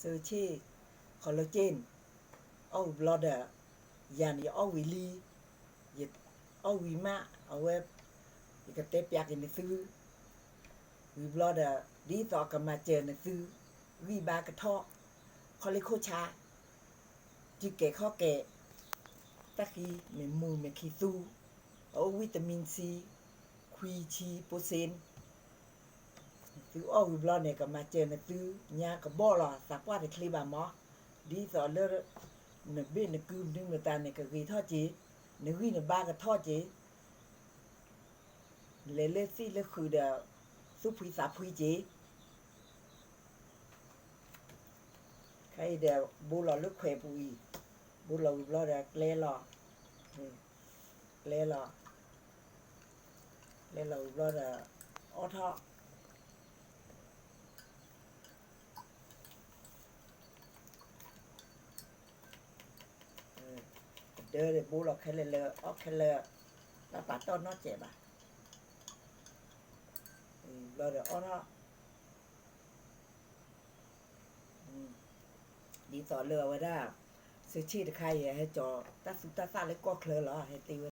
search collagen au blood yan ya au wili yet au wi ma au web อีกเตปยากในซื้อวีบลอดอดีต่อกันมาเจอในซื้อวีบากระเทาะคอลิโคชาจิเกข้อแกะตะคีเมมูเมคีซูเอาวิตามินซีควีชีโปรเซน ซื้ออ้อวีบลอดเนี่ยก็มาเจอในซื้อยากับบ่อหรอสักว่าแต่คลิบอะหมอดีต่อเลอเนเบนเนกืมนึงเนตาเนี่ยก็กีทอดจีเนวีเนบ้ากระทอดจี လေလေစီလေခူဒစုပီစာပီဂျီခိုင်ဒဘူလာလုခွေပူီဘူလာဘူလာကလေလာကလေလာလေလာဘူလာအော်ထာเดอร์บูลเคเลเลออเคเลแล้วปาต้นนอ เจ็บอะ là để on ha đi tỏ lừa vào đó sự chi được khai hay cho ta sự ta xa lấy qua khờ là hay tiêu